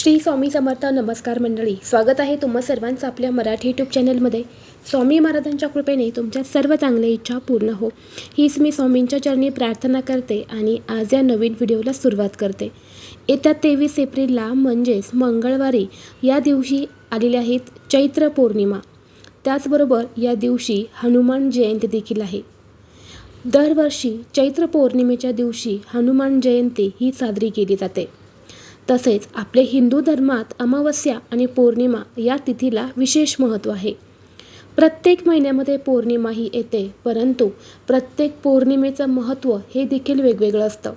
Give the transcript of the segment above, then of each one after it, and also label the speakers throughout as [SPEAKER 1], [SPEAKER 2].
[SPEAKER 1] श्री स्वामी समर्थ नमस्कार मंडळी. स्वागत आहे तुम्हा सर्वांचं आपल्या मराठी यूट्यूब चॅनलमध्ये स्वामी महाराजांच्या कृपेने तुमच्या सर्व चांगल्या इच्छा पूर्ण हो. हीच मी स्वामींच्या चरणी प्रार्थना करते आणि आज या नवीन व्हिडिओला सुरुवात करते. येत्या तेवीस एप्रिलला म्हणजेच मंगळवारी या दिवशी आलेल्या आहेत चैत्र पौर्णिमा. त्याचबरोबर या दिवशी हनुमान जयंती देखील आहे. दरवर्षी चैत्र पौर्णिमेच्या दिवशी हनुमान जयंती ही साजरी केली जाते. तसेच आपले हिंदू धर्मात अमावस्या आणि पौर्णिमा या तिथीला विशेष महत्त्व आहे. प्रत्येक महिन्यामध्ये पौर्णिमा ही येते परंतु प्रत्येक पौर्णिमेचं महत्त्व हे देखील वेगवेगळं असतं.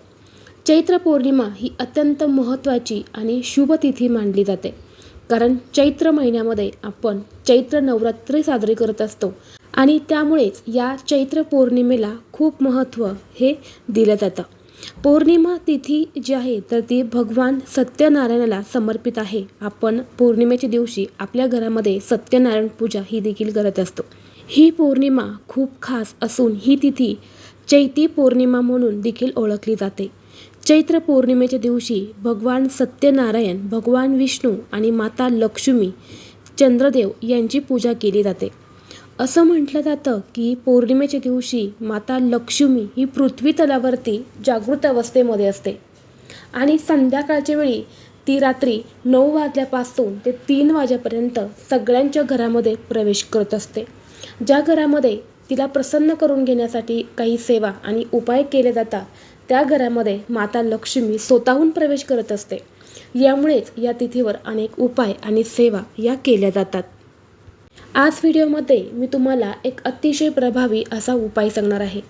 [SPEAKER 1] चैत्र पौर्णिमा ही अत्यंत महत्त्वाची आणि शुभ तिथी मानली जाते. कारण चैत्र महिन्यामध्ये आपण चैत्र नवरात्री साजरी करत असतो आणि त्यामुळेच या चैत्र पौर्णिमेला खूप महत्त्व हे दिलं जातं. पौर्णिमा तिथी जी आहे तर ती भगवान सत्यनारायणाला समर्पित आहे. आपण पौर्णिमेच्या दिवशी आपल्या घरामध्ये सत्यनारायण पूजा ही देखील करत असतो. ही पौर्णिमा खूप खास असून ही तिथी चैती पौर्णिमा म्हणून देखील ओळखली जाते. चैत्र पौर्णिमेच्या दिवशी भगवान सत्यनारायण भगवान विष्णू आणि माता लक्ष्मी चंद्रदेव यांची पूजा केली जाते. असं म्हटलं जातं की पौर्णिमेच्या दिवशी माता लक्ष्मी ही पृथ्वी तलावरती जागृत अवस्थेमध्ये असते. आणि संध्याकाळच्या वेळी ती रात्री नऊ वाजल्यापासून ते तीन वाजेपर्यंत सगळ्यांच्या घरामध्ये प्रवेश करत असते. ज्या घरामध्ये तिला प्रसन्न करून घेण्यासाठी काही सेवा आणि उपाय केले जातात त्या घरामध्ये माता लक्ष्मी स्वतःहून प्रवेश करत असते. यामुळेच या तिथीवर अनेक उपाय आणि सेवा या केल्या जातात. आज व्हिडिओमध्ये मी तुम्हाला एक अतिशय प्रभावी असा उपाय सांगणार आहे.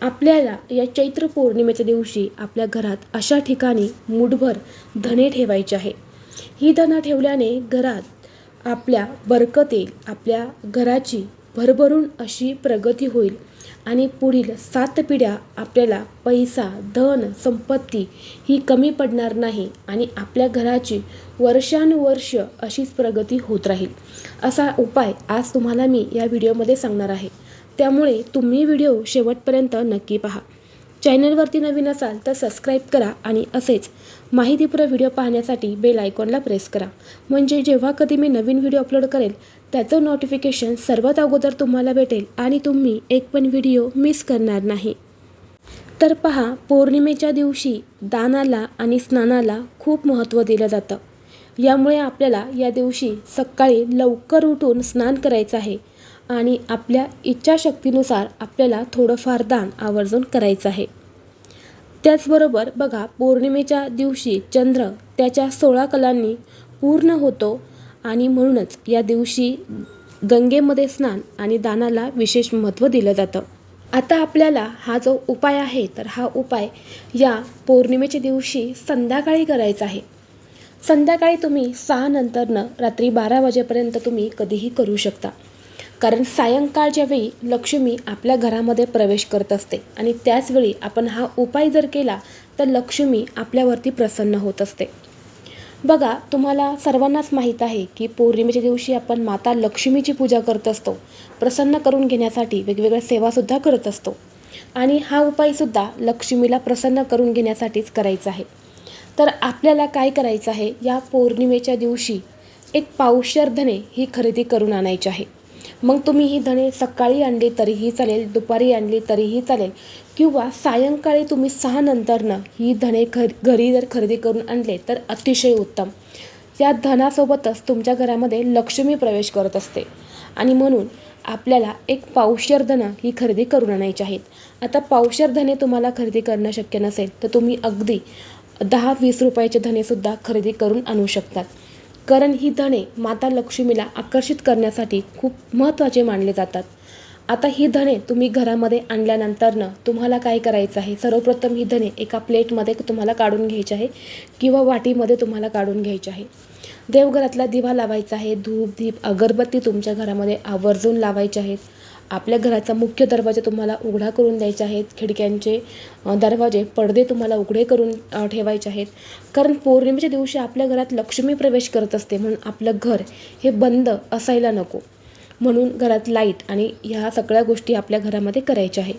[SPEAKER 1] आपल्याला या चैत्र पौर्णिमेच्या दिवशी आपल्या घरात अशा ठिकाणी मुठभर धने ठेवायचे आहे. ही धनं ठेवल्याने घरात आपल्या बरकत येईल आपल्या घराची भरभरून अशी प्रगती होईल. आणि पुढील सात पिढ्या आपल्याला पैसा धन संपत्ती ही कमी पडणार नाही आणि आपल्या घराची वर्षानुवर्ष अशीच प्रगती होत राहील. असा उपाय आज तुम्हाला मी या व्हिडिओमध्ये सांगणार आहे. त्यामुळे तुम्ही व्हिडिओ शेवटपर्यंत नक्की पहा. चॅनलवरती नवीन असाल तर सबस्क्राईब करा आणि असेच माहितीपूर्ण व्हिडिओ पाहण्यासाठी बेल आयकॉनला प्रेस करा. म्हणजे जेव्हा कधी मी नवीन व्हिडिओ अपलोड करेल त्याचं नोटिफिकेशन सर्वात अगोदर तुम्हाला भेटेल आणि तुम्ही एक पण व्हिडिओ मिस करणार नाही. तर पहा पौर्णिमेच्या दिवशी दानाला आणि स्नानाला खूप महत्त्व दिलं जातं. यामुळे आपल्याला या दिवशी सकाळी लवकर उठून स्नान करायचं आहे. आणि आपल्या इच्छाशक्तीनुसार आपल्याला थोडंफार दान आवर्जून करायचं आहे. त्याचबरोबर बघा पौर्णिमेच्या दिवशी चंद्र त्याच्या सोळा कलांनी पूर्ण होतो आणि म्हणूनच या दिवशी गंगेमध्ये स्नान आणि दानाला विशेष महत्त्व दिलं जातं. आता आपल्याला हा जो उपाय आहे तर हा उपाय या पौर्णिमेच्या दिवशी संध्याकाळी करायचा आहे. संध्याकाळी तुम्ही सहा नंतरनं रात्री बारा वाजेपर्यंत तुम्ही कधीही करू शकता. कारण सायंकाळच्या वेळी लक्ष्मी आपल्या घरामध्ये प्रवेश करत असते आणि त्याचवेळी आपण हा उपाय जर केला तर लक्ष्मी आपल्यावरती प्रसन्न होत असते. बघा तुम्हाला सर्वांनाच माहीत आहे की पौर्णिमेच्या दिवशी आपण माता लक्ष्मीची पूजा करत असतो. प्रसन्न करून घेण्यासाठी वेगवेगळ्या सेवासुद्धा करत असतो. आणि हा उपायसुद्धा लक्ष्मीला प्रसन्न करून घेण्यासाठीच करायचा आहे. तर आपल्याला काय करायचं आहे? या पौर्णिमेच्या दिवशी एक पावशरधने ही खरेदी करून आणायची आहे. मग तुम्ही ही धने सकाळी आणली तरीही चालेल दुपारी आणली तरीही चालेल. किंवा सायंकाळी तुम्ही सहा नंतरनं ही धने घर घरी जर खरेदी करून आणले तर अतिशय उत्तम. या धनासोबतच तुमच्या घरामध्ये लक्ष्मी प्रवेश करत असते. आणि म्हणून आपल्याला एक पावशर धनं ही खरेदी करून आणायची आहेत. आता पावशर धने तुम्हाला खरेदी करणं शक्य नसेल तर तुम्ही अगदी दहा वीस रुपयाचे धनेसुद्धा खरेदी करून आणू शकतात. कारण ही धणे माता लक्ष्मीला आकर्षित करण्यासाठी खूप महत्त्वाचे मानले जातात. आता ही धणे तुम्ही घरामध्ये आणल्यानंतरनं तुम्हाला काय करायचं आहे? सर्वप्रथम ही धणे एका प्लेटमध्ये तुम्हाला काढून घ्यायची आहे किंवा वाटीमध्ये तुम्हाला काढून घ्यायची आहे. देवघरातला दिवा लावायचा आहे धूप दीप अगरबत्ती तुमच्या घरामध्ये आवर्जून लावायचे आहेत. आपल्या घराचा मुख्य दरवाजा तुम्हाला उघडा करून द्यायचे आहेत. खिडक्यांचे दरवाजे पडदे तुम्हाला उघडे करून ठेवायचे आहेत. कारण पौर्णिमेच्या दिवशी आपल्या घरात लक्ष्मी प्रवेश करत असते. म्हणून आपलं घर हे बंद असायला नको. म्हणून घरात लाइट आणि ह्या सगळ्या गोष्टी आपल्या घरामध्ये करायच्या आहे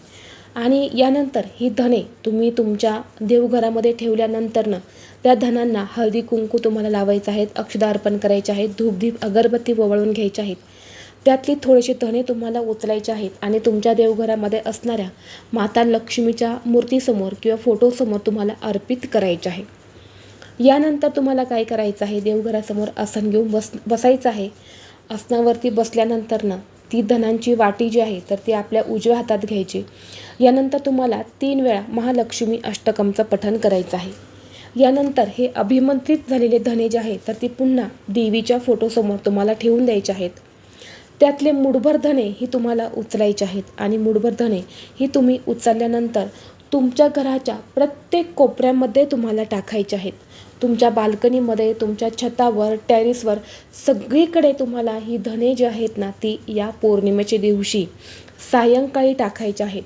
[SPEAKER 1] आणि यानंतर ही धने तुम्ही तुमच्या देवघरामध्ये ठेवल्यानंतरनं त्या धनांना हळदी कुंकू तुम्हाला लावायचं आहेत. अक्षदा अर्पण करायचे आहेत. धूपधीप अगरबत्ती ओवाळून घ्यायचे आहेत. त्यातली थोडेसे धने तुम्हाला उचलायचे आहेत आणि तुमच्या देवघरामध्ये असणाऱ्या माता लक्ष्मीच्या मूर्तीसमोर किंवा फोटोसमोर तुम्हाला अर्पित करायचे आहे. यानंतर तुम्हाला काय करायचं आहे? देवघरासमोर आसन घेऊन बस बसायचं आहे. आसनावरती बसल्यानंतर ना ती धनांची वाटी जी आहे तर ती आपल्या उजव्या हातात घ्यायची. यानंतर तुम्हाला तीन वेळा महालक्ष्मी अष्टकमचं पठण करायचं आहे. यानंतर हे अभिमंत्रित झालेले धने जे आहेत तर ती पुन्हा देवीच्या फोटोसमोर तुम्हाला ठेवून द्यायचे आहेत. त्यातले मुठभर धने ही तुम्हाला उचलायचे आहेत आणि मुठभर धने ही तुम्ही उचलल्यानंतर तुमच्या घराच्या प्रत्येक कोपऱ्यामध्ये तुम्हाला टाकायचे आहेत. तुमच्या बाल्कनीमध्ये तुमच्या छतावर टेरिसवर सगळीकडे तुम्हाला ही धने जी आहेत ना ती या पौर्णिमेच्या दिवशी सायंकाळी टाकायचे आहेत.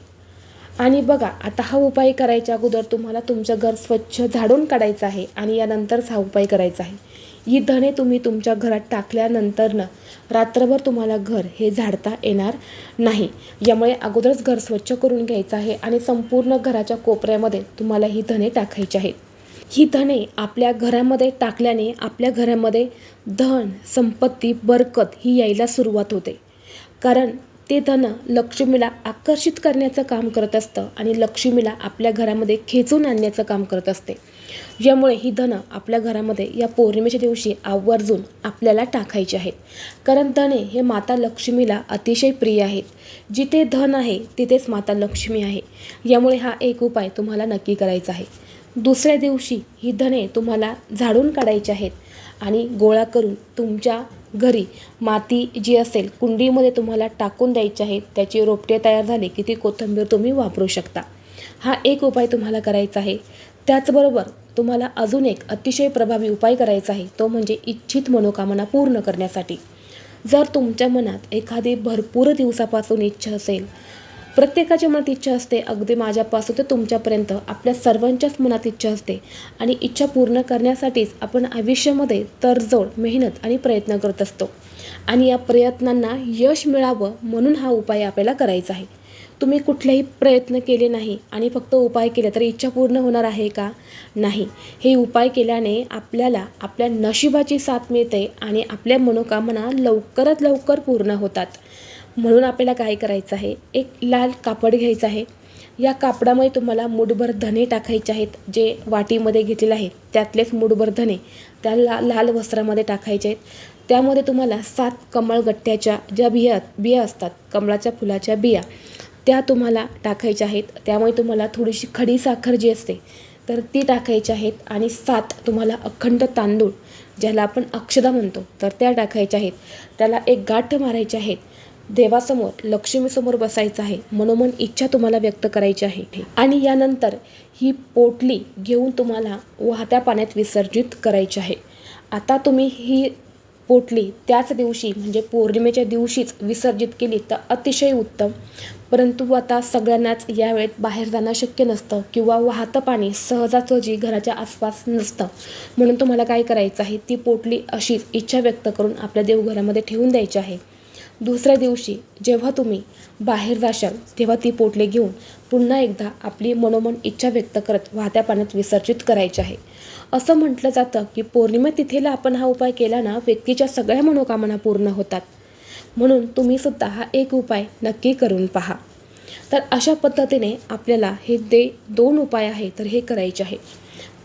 [SPEAKER 1] आणि बघा आता हा उपाय करायच्या अगोदर तुम्हाला तुमचं घर स्वच्छ झाडून काढायचं आहे आणि यानंतरच हा उपाय करायचा आहे. ही धने तुम्ही तुमच्या घरात टाकल्यानंतरनं रात्रभर तुम्हाला घर हे झाडता येणार नाही. यामुळे अगोदरच घर स्वच्छ करून घ्यायचं आहे आणि संपूर्ण घराच्या कोपऱ्यामध्ये तुम्हाला ही धने टाकायची आहेत. ही धने आपल्या घरामध्ये टाकल्याने आपल्या घरामध्ये धन संपत्ती बरकत ही यायला सुरुवात होते. कारण ते धन लक्ष्मीला आकर्षित करण्याचं काम करत असतं आणि लक्ष्मीला आपल्या घरामध्ये खेचून आणण्याचं काम करत असते. यामुळे ही धनं आपल्या घरामध्ये या पौर्णिमेच्या दिवशी आवर्जून आपल्याला टाकायची आहेत. कारण धने हे माता लक्ष्मीला अतिशय प्रिय आहेत. जिथे धन आहे तिथेच माता लक्ष्मी आहे. यामुळे हा एक उपाय तुम्हाला नक्की करायचा आहे. दुसऱ्या दिवशी ही धने तुम्हाला झाडून काढायची आहेत आणि गोळा करून तुमच्या घरी माती जी असेल कुंडीमध्ये तुम्हाला टाकून द्यायची आहेत त्याची रोपटे तयार झाले की ती कोथिंबीर तुम्ही वापरू शकता. हा एक उपाय तुम्हाला करायचा आहे. त्याचबरोबर तुम्हाला अजून एक अतिशय प्रभावी उपाय करायचा आहे तो म्हणजे इच्छित मनोकामना पूर्ण करण्यासाठी. जर तुमच्या मनात एखादी भरपूर दिवसापासून इच्छा असेल प्रत्येकाच्या मनात इच्छा असते अगदी माझ्यापासून ते तुमच्यापर्यंत आपल्या सर्वांच्याच मनात इच्छा असते आणि इच्छा पूर्ण करण्यासाठीच आपण आयुष्यामध्ये तडजोड मेहनत आणि प्रयत्न करत असतो. आणि या प्रयत्नांना यश मिळावं म्हणून हा उपाय आपल्याला करायचा आहे. तुम्ही कुठलेही प्रयत्न केले नाही आणि फक्त उपाय केले तर इच्छा पूर्ण होणार आहे का? नाही. हे उपाय केल्याने आपल्याला आपल्या नशिबाची साथ मिळते आणि आपल्या मनोकामना लवकरात लवकर पूर्ण होतात. म्हणून आपल्याला काय करायचं आहे? एक लाल कापड घ्यायचं आहे. या कापडामध्ये तुम्हाला मुठभर धने टाकायचे आहेत जे वाटीमध्ये घेतलेले आहेत. त्यातलेच मुठभर धने त्या ला लाल वस्त्रामध्ये टाकायचे आहेत. त्यामध्ये तुम्हाला सात कमळगट्ट्याच्या ज्या बिया बिया असतात कमळाच्या फुलाच्या बिया त्या तुम्हाला टाकायच्या आहेत. त्यामुळे तुम्हाला थोडीशी खडी साखर जी असते तर ती टाकायची आहेत. आणि सात तुम्हाला अखंड तांदूळ ज्याला आपण अक्षदा म्हणतो तर त्या टाकायच्या आहेत. त्याला एक गाठ मारायचे आहेत देवासमोर लक्ष्मीसमोर बसायचं आहे. मनोमन इच्छा तुम्हाला व्यक्त करायची आहे आणि यानंतर ही पोटली घेऊन तुम्हाला वाहत्या पाण्यात विसर्जित करायची आहे. आता तुम्ही ही पोटली त्याच दिवशी म्हणजे पौर्णिमेच्या दिवशीच विसर्जित केली तर अतिशय उत्तम. परंतु आता सगळ्यांनाच यावेळेत बाहेर जाणं शक्य नसतं किंवा वाहतं पाणी सहजासहजी घराच्या आसपास नसतं. म्हणून तुम्हाला काय करायचं आहे? ती पोटली अशीच इच्छा व्यक्त करून आपल्या देवघरामध्ये ठेवून द्यायची आहे. दुसऱ्या दिवशी जेव्हा तुम्ही बाहेर जाशाल तेव्हा ती पोटले घेऊन पुन्हा एकदा आपली मनोमन इच्छा व्यक्त करत वाहत्या पाण्यात विसर्जित करायची आहे. असं म्हटलं जातं की पौर्णिमा तिथेला आपण हा उपाय केला ना व्यक्तीच्या सगळ्या मनोकामना पूर्ण होतात. म्हणून तुम्ही सुद्धा हा एक उपाय नक्की करून पहा. तर अशा पद्धतीने आपल्याला हे दे दोन उपाय आहे तर हे करायचे आहे.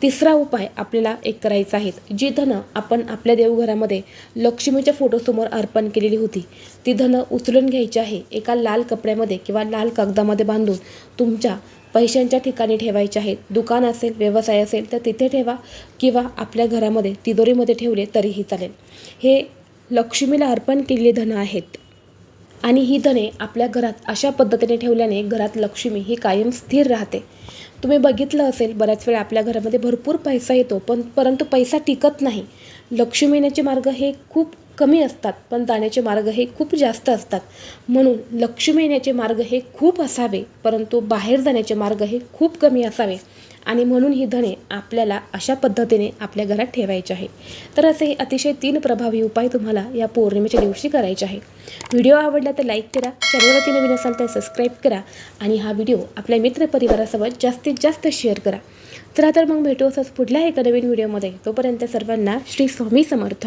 [SPEAKER 1] तिसरा उपाय आपल्याला एक करायचा आहे. जी धनं आपण आपल्या देवघरामध्ये लक्ष्मीच्या फोटोसमोर अर्पण केलेली होती ती धनं उचलून घ्यायची आहे. एका लाल कपड्यामध्ये किंवा लाल कागदामध्ये बांधून तुमच्या पैशांच्या ठिकाणी ठेवायचे आहेत दुकान असेल व्यवसाय असेल तर तिथे ठेवा किंवा आपल्या घरामध्ये तिजोरीमध्ये ठेवले तरीही चालेल. हे लक्ष्मीला अर्पण केलेली धनं आहेत. आणि ही धने आपल्या घरात अशा पद्धतीने ठेवल्याने घरात लक्ष्मी ही कायम स्थिर राहते. तुम्ही बघितलं असेल बऱ्याच वेळा आपल्या घरामध्ये भरपूर पैसा येतो पण परंतु पैसा टिकत नाही. लक्ष्मी येण्याचे मार्ग हे खूप कमी असतात पण जाण्याचे मार्ग हे खूप जास्त असतात. म्हणून लक्ष्मी येण्याचे मार्ग हे खूप असावे परंतु बाहेर जाण्याचे मार्ग हे खूप कमी असावे. आणि म्हणून ही धणे आपल्याला अशा पद्धतीने आपल्या घरात ठेवायचे आहे. तर असे हे अतिशय तीन प्रभावी उपाय तुम्हाला या पौर्णिमेच्या दिवशी करायचे आहे व्हिडिओ आवडला तर लाईक करा चॅनलवरती नवीन असाल तर सबस्क्राईब करा आणि हा व्हिडिओ आपल्या मित्रपरिवारासोबत जास्तीत जास्त शेअर करा. चला तर मग भेटू असंच पुढल्या एका नवीन व्हिडिओमध्ये. तोपर्यंत सर्वांना श्री स्वामी समर्थ.